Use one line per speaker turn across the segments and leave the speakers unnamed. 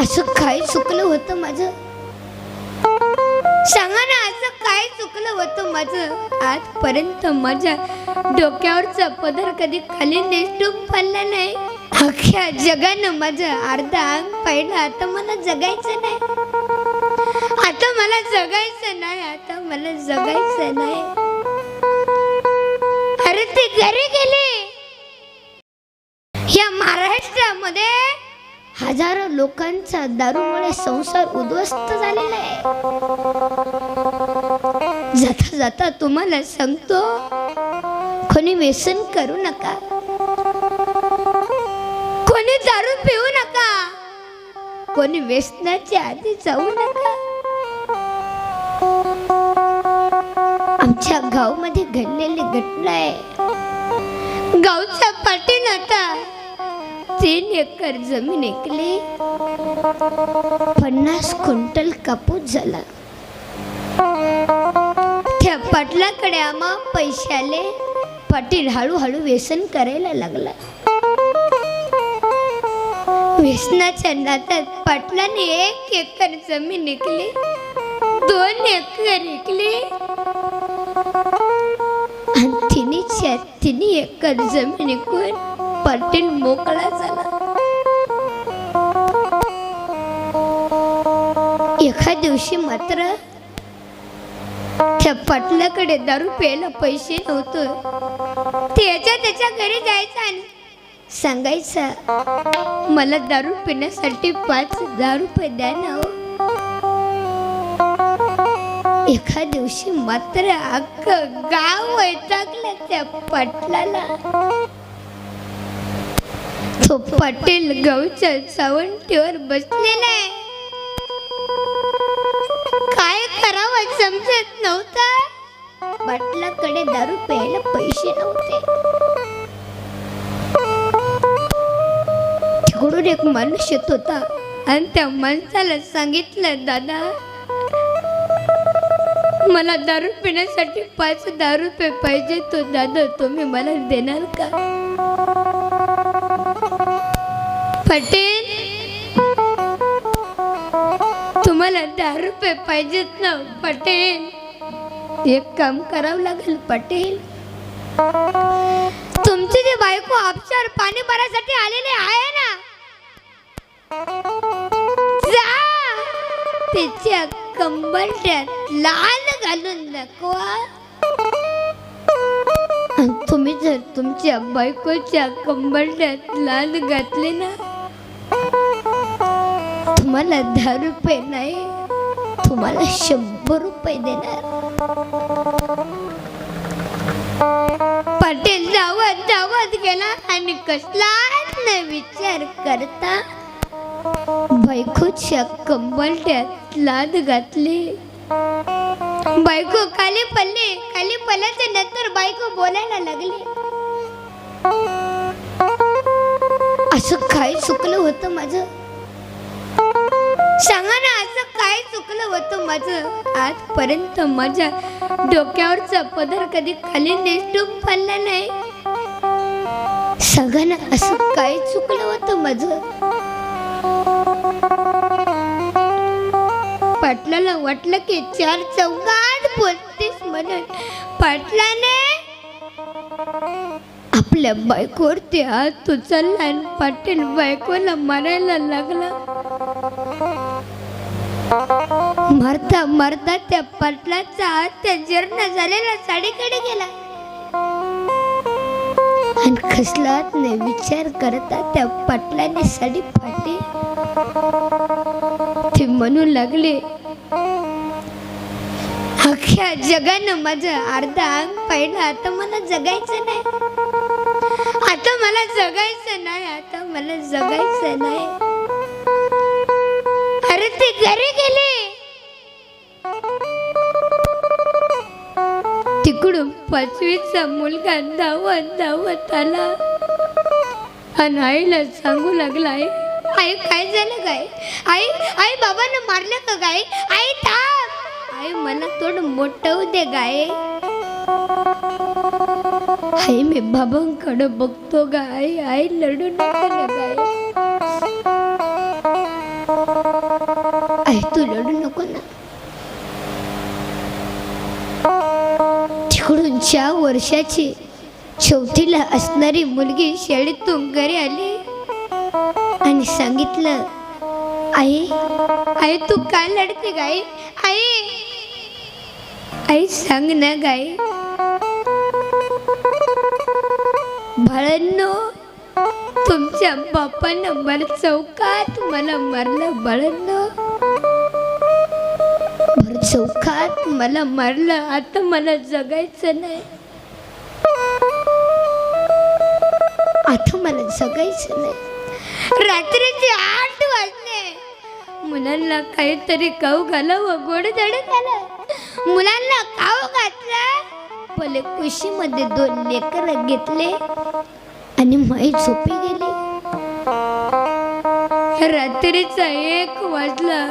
असं काय चुकलं होतं माझं? सांगा ना असं काय चुकलं होतं माझं? आजपर्यंत माझ्या डोक्यावरचा पदर कधी खाली नेसटून पडला नाही. अख्ख्या जगानं माझं अर्धा अंग पाहिलं आता मला जगायचं नाही. आता मला जगायचं नाही आता मला जगायचं नाही. अरे ते घरी गेले. या महाराष्ट्रामध्ये हजारो लोकांचा दारूमुळे संसार उद्ध्वस्त झालेला आहे. जाता जाता तुम्हाला सांगतो कोणी व्यसन करू नका. कोणी दारू पिऊ नका. कोणी व्यसनाच्या आधी जाऊ नका. आमच्या गावमध्ये घडलेली घटना आहे. गावचा पाटील नाता तीन एकर जमीन ऐकली पन्नास क्विंटल कापूस झाला. त्या पाटलाकडे आम्हा पैसे आले पाटील हळूहळू व्यसन करायला लागला. व्यसनाच्या नात्यात पाटलाने एक एकर जमीन ऐकली दोन एकर ऐकली आणि तिन्हीच्या तिन्ही एकर जमीन ऐकून पाटील मोकळा झाला. एका दिवशी मात्र त्या पाटलाकडे दारू प्यायला पैसे नव्हतो. त्याच्या त्याच्या घरी जायचं आणि सांगायचं मला दारू पिण्यासाठी पाच हजार रुपये द्या ना हो. एका दिवशी मात्र अख्खं गाव वैतागलं त्या पाटलाला. तो पाटील गावच्या सावंतीवर बसलेला आहे. काय करावं समजत नव्हता. पाटलाकडे दारू प्यायला पैसे नव्हते. तिकडून एक माणूस येत होता आणि त्या माणसाला सांगितलं दादा मला दारू पिण्यासाठी पाच दारू रुपये पाहिजे. तो दादा तुम्ही मला देणार का? पटेल तुम्हाला दहा रुपये पाहिजेत ना पटेल. एक काम करावं लागेल पटेल. तुमची जी बायको आपच्यावर पाणी भरायसाठी आलेली आहे ना जा. तिच्या कंबरट्यात लाल घालून दाखवा. तुम्ही जर तुमच्या बायकोच्या कंबरट्यात लाल घातले ना तुम्हाला दहा रुपये नाही तुम्हाला शंभर रुपये देणार. पाटील धावत धावत गेला आणि कसलाच नाही विचार करता बायकोच्या कंबलट्यात लाद घातली. बायको खाली पडली खाली पडल्याच्या नंतर बायको बोलायला लागली. असं काय चुकलं होतं माझं? सांगा ना असं काय चुकलं होतं माझं? आजपर्यंत माझ्या डोक्यावरचा पदर कधी खाली नेसटून पडला नाही. सांगा ना असं काय चुकलं होतं माझं? पाटलाला वाटलं की चार चौघात बोलतेस म्हणून. पाटलाने आपल्या बायकोवर ते हात उचलला आणि पाटील बायकोला मारायला लागला. मरता मरता त्या पाटलाचा हात त्या जीर्ण झालेल्या साडीकडे गेला. आणि खसलात नाही विचार करता त्या पाटलाने साडी फाटी. ते म्हणू लागले अख्ख्या जगानं माझं अर्धा अंग पाहिलं आता मला जगायचं नाही. आता मला जगायचं नाही आता मला जगायचं नाही. अरे ते घरी गेले. तिकडून पाचवीचा मुलगा धावत धावत आला. आणि आईला सांगू लागला आई आई काय झालं काय आई आई बाबांना मारलं का गाय आई थांब. आई मला थोडं मोठं होऊ दे गाय आई मी बाबांकडे बघतो गाय आई लढू नको ना गाय आई तू रडू नको ना. तिकडून चार वर्षाची चौथीला असणारी मुलगी शाळेतून घरी आली आणि सांगितलं आई आई तू काय लढते गाई आई आई सांग ना गाई बाळांनो तुमच्या बापानं मला चौकात मला मारलं बाळांनो. चौकात मला मारलं आता मला जगायचं नाही. आता मला जगायचं नाही. रात्रीचे आठ वाजले. मुलांना काहीतरी काऊ घालावं गोड धड झालं मुलांना काऊ घातलं. पहिले कुशीमध्ये दोन लेकर घेतले आणि माई झोपी गेली. रात्रीचा एक वाजला.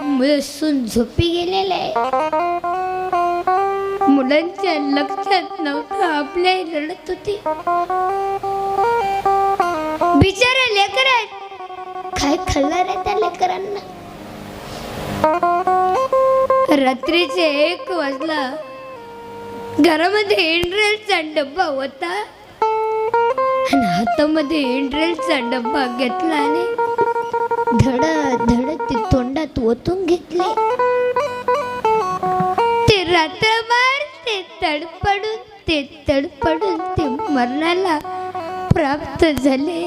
मुलसून झोपी गेलेले. मुलांच्या लक्षात नव्हतं आपल्या रडत होती. बिचारा लेकर काय खाल्लं रे त्या लेकरांना? रात्रीचे एक वाजला. घरामध्ये इंड्रेलचा डब्बा होता. आणि हातामध्ये इंड्रेलचा डब्बा घेतला आणि धड धड ते तोंडात ओतून घेतले. ते रात्रभर ते तडपडून ते तडपडून ते मरणाला प्राप्त झाले.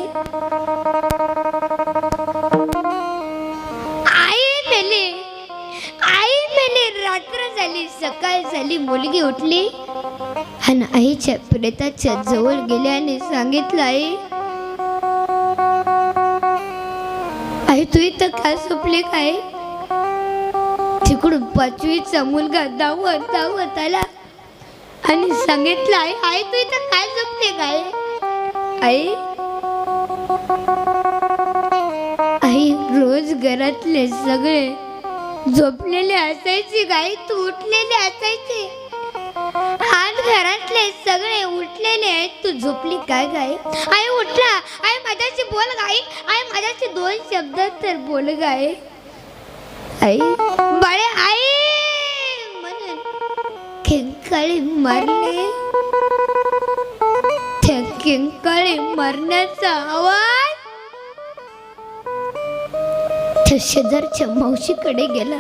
झाली सकाळ झाली मुलगी उठली. आणि आईच्या प्रेताच्या जवळ गेले आणि सांगितलं आई आई तू इथं का झोपली काय तिकडून पाचवीचा मुलगा धावत धावत आला आणि सांगितलं आई आई तू इथं काय झोपते काय आई आई रोज घरातले सगळे झोपलेले असायचे गाई तू उठलेले असायचे. आज घरातले सगळे उठलेले आहेत. तू झोपली काय गाय आई उठला. आई माझ्याशी बोल गाई. आई माझ्याशी दोन शब्द तर बोल गाय आई बाळे आई म्हणून किंकाळी मारले त्या किंकाळी मारण्याचा आवाज शेजारच्या मावशीकडे गेला.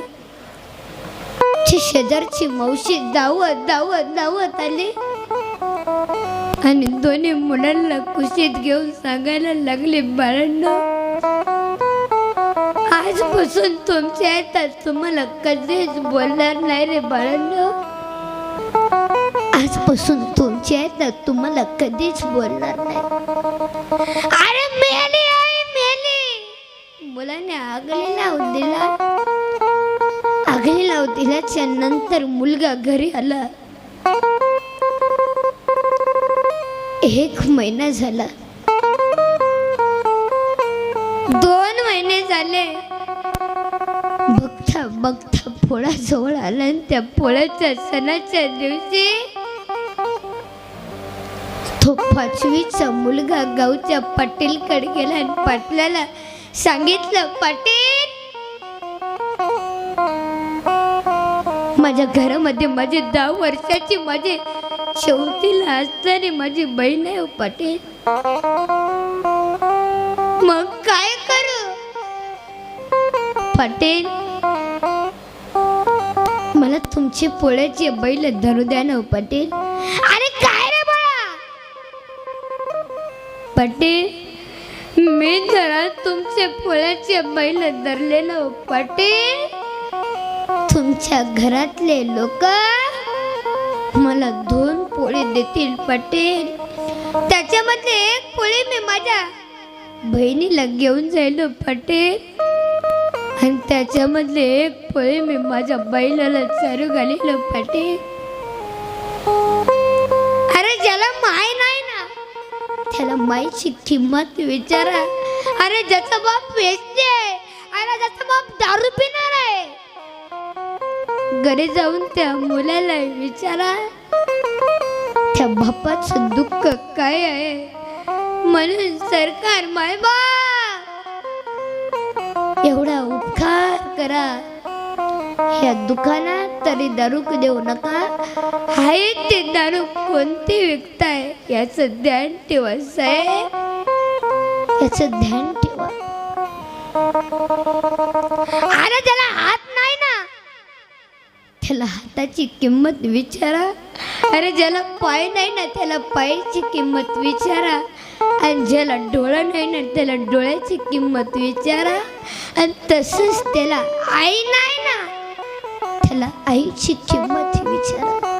शेजारची मावशी धावत धावत धावत आली. आणि दोन्ही मुलांना कुशीत घेऊन सांगायला लागले बाळांना आजपासून तुमच्या येतात तुम्हाला कधीच बोलणार नाही रे बाळांना. आजपासून तुमच्या येतात तुम्हाला कधीच बोलणार नाही. अरे मेली मुलाने आगली लावून दिला आगली लावून दिल्याच्या नंतर मुलगा घरी आला. एक महिना झाला. दोन महिने झाले. बघता बघता पोळा जवळ आला आणि त्या पोळ्याच्या सणाच्या दिवशी तो पाचवीचा मुलगा गावच्या पाटीलकडे गेला आणि पाटल्याला सांगितलं पाटील. माझ्या घरामध्ये माझी दहा वर्षाची माझी शेवटीला असणारी माझी बहीण आहे हो पाटील. मग काय करू? पाटील मला तुमची पोळ्याची बैल धरू द्या ना हो पाटील. अरे काय रे बाळा? पाटील मी जरा तुमचे पोळ्याचे बैल धरलेलं हो पाटील तुमच्या घरातले लोक मला दोन पोळी देतील पटेल त्याच्यामधले एक पोळी मी माझ्या बहिणीला घेऊन जाईल पटेल आणि त्याच्यामधले एक पोळी मी माझ्या बैलाला चारू घालील पटेल त्याला माईची किंमत विचारा. अरे ज्याचा बाप वेचते अरे ज्याचा बाप दारू पिणार आहे. घरी जाऊन त्या मुलाला विचारा. त्या बापाचं दुःख काय आहे? म्हणून सरकार मायबा! एवढा उपकार करा. या दुकानात तरी दारूक देऊ नका. आहे ते दारू कोणते विकताय? याचं ध्यान ठेवा साहेब. याचं ध्यान ठेवा. अरे त्याला हात नाही ना? त्याला हाताची किंमत विचारा. अरे ज्याला पाय नाही ना त्याला पायाची किंमत विचारा. आणि ज्याला डोळा नाही ना त्याला डोळ्याची किंमत विचारा. आणि तसंच त्याला आई नाही. ना त्याला आईची किंमत विचारा.